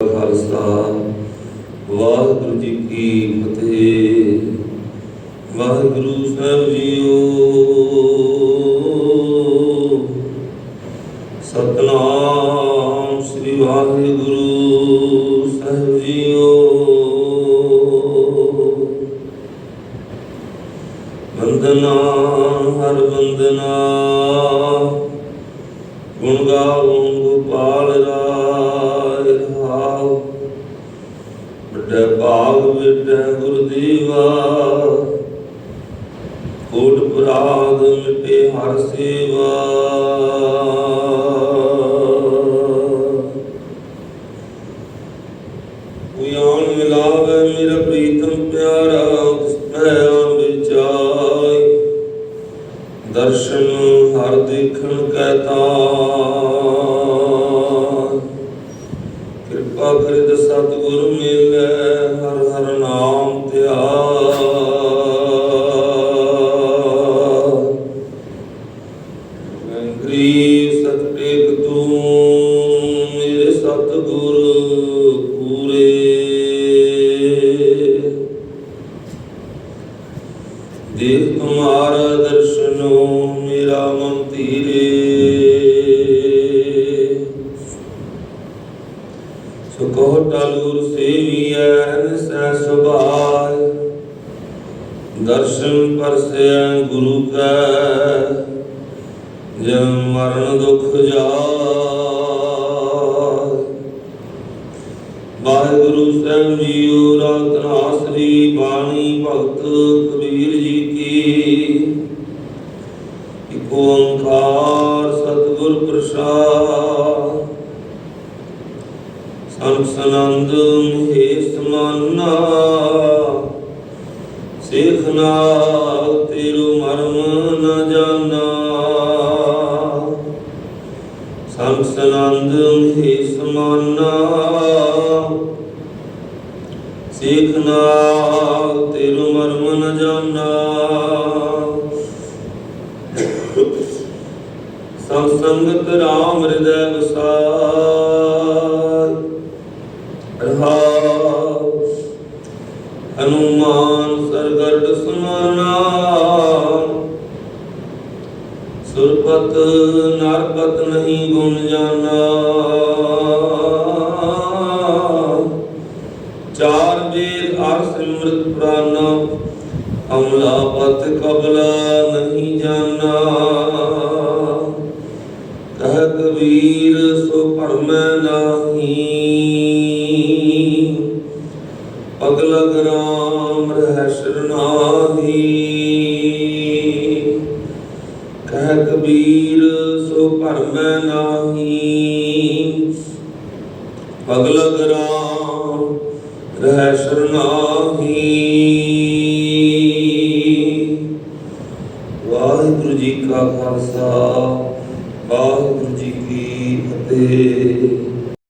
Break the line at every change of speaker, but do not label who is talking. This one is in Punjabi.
ਖਾਲਸਾ, ਵਾਹਿਗੁਰੂ ਜੀ ਕੀ ਫਤਿਹ। ਵਾਹਿਗੁਰੂ ਸਾਹਿਬ ਜੀਓ, ਸਤਨਾਮ ਸ੍ਰੀ ਵਾਹਿਗੁਰੂ ਸਾਹਿਬ ਜੀਓ। ਵੰਦਨਾ, ਹਰ ਵੰਦਨਾ, ਗੁਣ ਗਾਵੋ ਗੋਪਾਲ ਰਾ ਰਹਾਉ ਵੱਡਾ ਭਾਗ ਵਿਟੈ ਗੁਰਦੇਵਾ ਕੋਟ ਪੁਰਾਦ ਮਿਟੇ ਹਰ ਸੇਵਾ। ਉਯਾਨ ਮਿਲਾਵੇ ਮੇਰਾ ਪ੍ਰੀਤਮ ਪਿਆਰਾ, ਉਸ ਮੈਂ ਵਿਚਾਈ ਦਰਸ਼ਨ ਹਰ ਦੇਖਣ ਕਹਤਾ ਕਿਰਪਾ ਕਰਿ ਸਤਿਗੁਰ ਮਿਲੈ, ਹਰ ਹਰ ਨਾਮ ਧਿਆਏ ਗਰੀ ਸਤਿਕ ਤੂੰ ਮੇਰੇ ਸਤਿਗੁਰ ਪੂਰੇ। ਦੇਖ ਤੁਮਾਰਾ ਦਰਸ਼ਨੋ ਮੇਰਾ ਮਨ ਧੀਰੇ। ਟਾਲੂਰ ਸੇਵੀਐ ਸੁਭਾਇ ਦਰਸ਼ਨ ਪਰਸੈ ਗੁਰੂ ਕੈ ਜਮ ਮਰਨ ਦੁਖ ਜਾਇ ਵਾਹਿਗੁਰੂ ਸਾਹਿਬ ਜੀਓ ਰਤਨਾਸਰੀ ਬਾਣੀ ਭਗਤ ਕਬੀਰ ਜੀ ਕੀ। ਓੰਕਾਰ ਸਤਿਗੁਰ ਪ੍ਰਸਾਦ ਸੰਤ ਸਨੰਦ ਮਹੇਸ਼ ਮਨਾ। ਤੇਰੂ ਮਰਮ ਨ ਜਾਣਾ ਸੰਤ ਸਨੰਦ ਮਹੇਸ਼ ਮਨਾ। ਸੇਖ ਤੇਰੂ ਮਰਮ ਨ ਜਾਣਾ ਸੰਗ ਸੰਗਤ ਰਾਮ ਹਿਰਦੈ ਵਸਾਰ ਰਹਾਉ ਹਨੂਮਾਨ ਸਰਗੜ ਸਮਰਨਾ। ਸੁਰਪਤ ਨਰਪਤ ਨਹੀਂ ਗੁਣ ਜਾਣਾ ਚਾਰ ਵੇਦ ਅਰ ਸਿਮਰਤ ਪ੍ਰਾਨ। ਅਮਲਾ ਪਤ ਕਬਲਾ ਨਹੀਂ ਜਾਣਾ ਕਹ ਕਬੀਰ ਸੋ ਭਰਮੈ ਨਾਹੀ। ਪਗਲਗ ਰਾਮ ਰਹਿ ਸ਼ਰਨਾਹੀ ਕਹਿ ਕਬੀਰ ਸੋ ਭਰਮੈ ਨਾਹੀ। ਪਗਲਗ ਰਾਮ ਰਹਿ ਸ਼ਰਨਾਹੀ ਵਾਹਿਗੁਰੂ ਜੀ ਕਾ ਖਾਲਸਾ, ਵਾਹਿਗੁਰੂ ਜੀ ਕੀ ਫਤਿਹ।